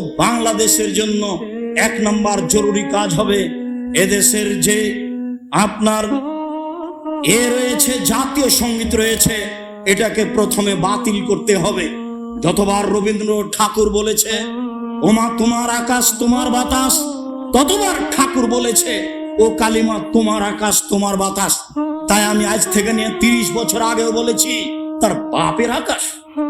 বাংলাদেশের জন্য এক নাম্বার জরুরি কাজ হবে এদেশের যে আপনার এ রয়েছে, জাতীয় সংগীত রয়েছে, এটাকে প্রথমে বাতিল করতে হবে। যতবার রবীন্দ্র ঠাকুর বলেছে, ওমা তোমার আকাশ, তোমার বাতাস। ততবার ঠাকুর বলেছে, ও কালিমা, তোমার আকাশ, তোমার বাতাস। তাই আমি আজ থেকে নিয়ে তিরিশ বছর আগেও বলেছি, তার বাপের আকাশ,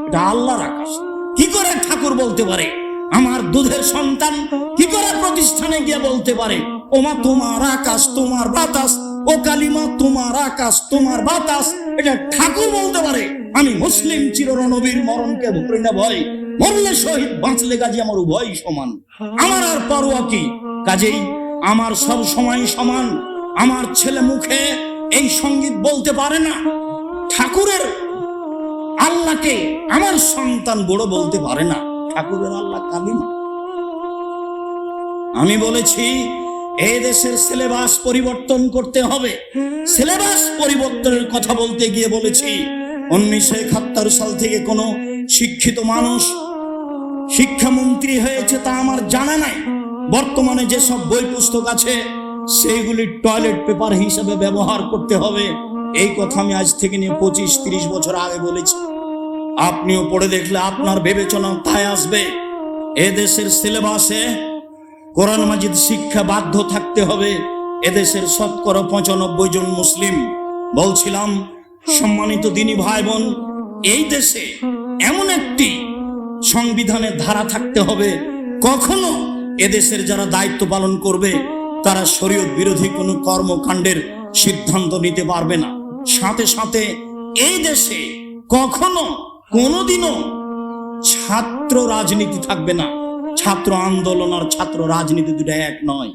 এটা আল্লাহর আকাশ। কি করে ঠাকুর বলতে পারে? আমার দুধের সন্তান কি করে প্রতিষ্ঠানে গিয়ে বলতে পারে? ওমা, তোমার আকাশ, তোমার বাতাস, ও কালিমা, তোমার আকাশ, তোমার বাতাস। এটা ঠাকুর বলতে পারে। আমি মুসলিম চিররণবীর মরণকে ধরি না ভয় মরলে শহীদ, বাঁচলে কাজে আমার উভয় সমান। আমার আর পারোয়া কি? কাজেই আমার সব সময় সমান। আমার ছেলে মুখে এই সংগীত বলতে পারে না। ঠাকুরের আল্লাহকে আমার সন্তান বড় বলতে পারে না। ঠাকুরের আল্লাহ কালিমা। আমি বলেছি, এই দেশের সিলেবাস পরিবর্তন করতে হবে। সিলেবাস পরিবর্তনের কথা বলতে গিয়ে বলেছি, উনিশশো একাত্তর সাল থেকে কোনো শিক্ষিত মানুষ শিক্ষামন্ত্রী হয়েছে তা আমার জানা নাই। বর্তমানে যেসব বই পুস্তক আছে, সেইগুলি টয়লেট পেপার হিসেবে ব্যবহার করতে হবে। এই কথা আমি আজ থেকে নিয়ে পঁচিশ, তিরিশ বছর আগে বলেছি। আপনিও পড়ে দেখলে আপনার বিবেচনা তাই আসবে। এদেশের সিলেবাসে কোরআন মাজিদ শিক্ষা বাধ্য থাকতে হবে। এদেশের শতকরা পঁচানব্বই জন মুসলিম। বলছিলাম, সম্মানিত দিনী ভাই বোন এই দেশে এমন একটি সংবিধানের ধারা থাকতে হবে। কখনো এদেশের যারা দায়িত্ব পালন করবে, তারা শরীয়ত বিরোধী কোনো কর্মকাণ্ডের সিদ্ধান্ত নিতে পারবে না। সাথে সাথে এই দেশে কখনো কোনোদিনও ছাত্র রাজনীতি থাকবে না। ছাত্র আন্দোলন আর ছাত্র রাজনীতি দুটা এক নয়।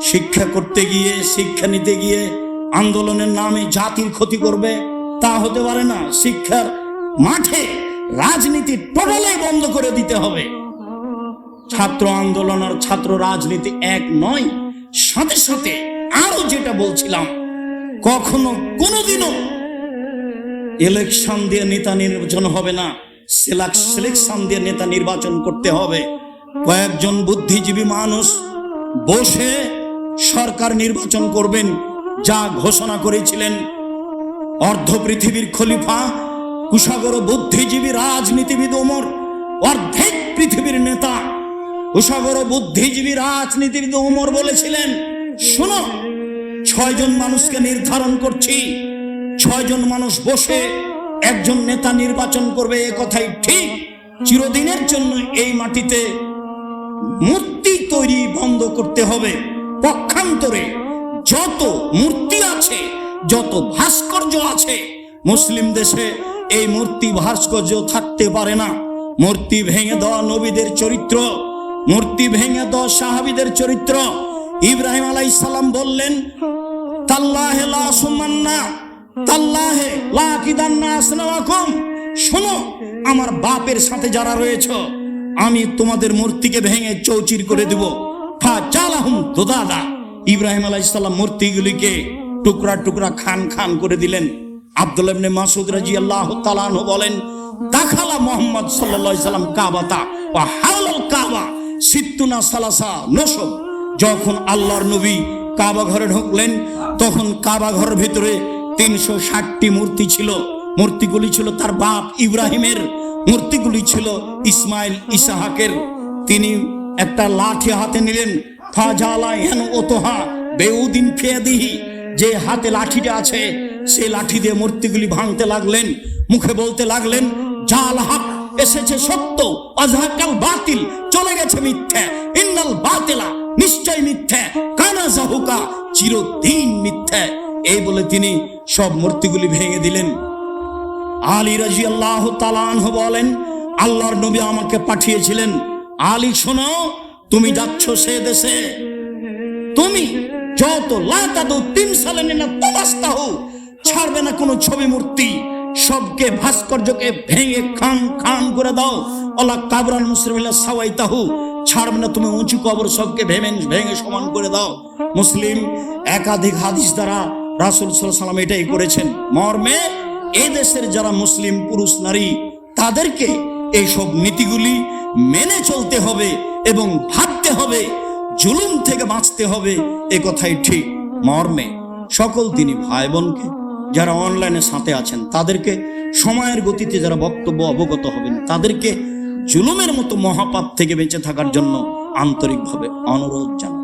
শিক্ষা করতে গিয়ে, শিক্ষা নিতে গিয়ে আন্দোলনের নামে জাতির ক্ষতি করবে, তা হতে পারে না। শিক্ষার মাঠে রাজনীতি টোটালাই বন্ধ করে দিতে হবে। ছাত্র আন্দোলন আর ছাত্র রাজনীতি এক নয়। সাথে সাথে আরও যেটা বলছিলাম, কখনো কোনোদিনও ইলেকশন দিয়ে নেতা নির্বাচন হবে না। সিলেকশন দিয়ে নেতা নির্বাচন করতে হবে। কয়েকজন বুদ্ধিজীবী মানুষ বসে সরকার নির্বাচন করবেন, যা ঘোষণা করেছিলেন। অর্ধ পৃথিবীর খলিফা কুশাগর বুদ্ধিজীবী রাজনীতিবিদ ওমর, অর্ধেক পৃথিবীর নেতা কুশাগর বুদ্ধিজীবী রাজনীতিবিদ ওমর বলেছিলেন, শোনো, ছয়জন মানুষকে নির্ধারণ করছি ছয়জন মানুষ বসে একজন নেতা নির্বাচন করবে, এ কথাই ঠিক। চিরদিনের জন্য এই মাটিতে মূর্তি তৈরি বন্ধ করতে হবে। পক্ষান্তরে যত মূর্তি আছে, যত ভাস্কর্য আছে, মুসলিম দেশে এই মূর্তি ভাস্কর্য থাকতে পারে না। মূর্তি ভেঙে দেওয়া নবীদের চরিত্র, মূর্তি ভেঙে দেওয়া সাহাবিদের চরিত্র। ইব্রাহিম আলাইহিস সালাম বললেন, তাল্লাহে সুমান্না শোনো, আমার বাপের সাথে যারা রয়েছে, আমি তোমাদের মূর্তিকে ভেঙে চৌচির করে দেব। ইব্রাহিম মূর্তিগুলিকে টুকরা টুকরা খান খান করে দিলেন। মাসুদ বলেন, দাখালা মুহাম্মদ সাল্লাম কাবাতা কাবা সিত্তুনা সালাসা নসব যখন আল্লাহর নবী কাবা ঘরে ঢুকলেন, তখন কাবা ঘরের ভিতরে তিনশো ষাটটি মূর্তি ছিল। মূর্তিগুলি ছিল তার বাপ ইব্রাহিমের। মূর্তিগুলি ছিল ইসমাইল, ইসাহাকের। তিনি একটা লাঠি হাতে নিলেন বেউদিন যে হাতে লাঠিটা আছে, সেই লাঠি দিয়ে মূর্তিগুলি ভাঙতে লাগলেন, মুখে বলতে লাগলেন, জাল হাক, এসেছে সত্য বাতিল, চলে গেছে মিথ্যা, ইন্নাল বাতিলা, নিশ্চয় মিথ্যা, কানা জাহুকা, চিরদিন মিথ্যা। এই বলে তিনি সব মূর্তিগুলি ভেঙে দিলেন। আলী রাজি আল্লাহ তালানহ বলেন, আল্লাহর নবী আমাকে পাঠিয়েছিলেন। আলী, শোনো, তুমি যাচ্ছ সে দেশে। তুমি যত তিন সালে ছাড়বে না কোনো ছবি মূর্তি। সবকে ভাস্কর্যকে ভেঙে খান খান করে দাও। অলা কাবরান মুসলিমিল্লা সাওয়াই তাহু ছাড়বে না তুমি উঁচু কবর সবকে ভেঙে ভেঙে সমান করে দাও। মুসলিম একাধিক হাদিস দ্বারা রাসুল সাল্লাম এটাই করেছেন। মর্মে এ দেশের যারা মুসলিম পুরুষ নারী, তাদেরকে এইসব নীতিগুলি মেনে চলতে হবে এবং ভাবতে হবে, জুলুম থেকে বাঁচতে হবে, এ কথাই ঠিক। মর্মে সকল তিনি ভাই বোনকে যারা অনলাইনে সাথে আছেন, তাদেরকে সময়ের গতিতে যারা বক্তব্য অবগত হবেন, তাদেরকে জুলুমের মতো মহাপাপ থেকে বেঁচে থাকার জন্য আন্তরিকভাবে অনুরোধ জানাই।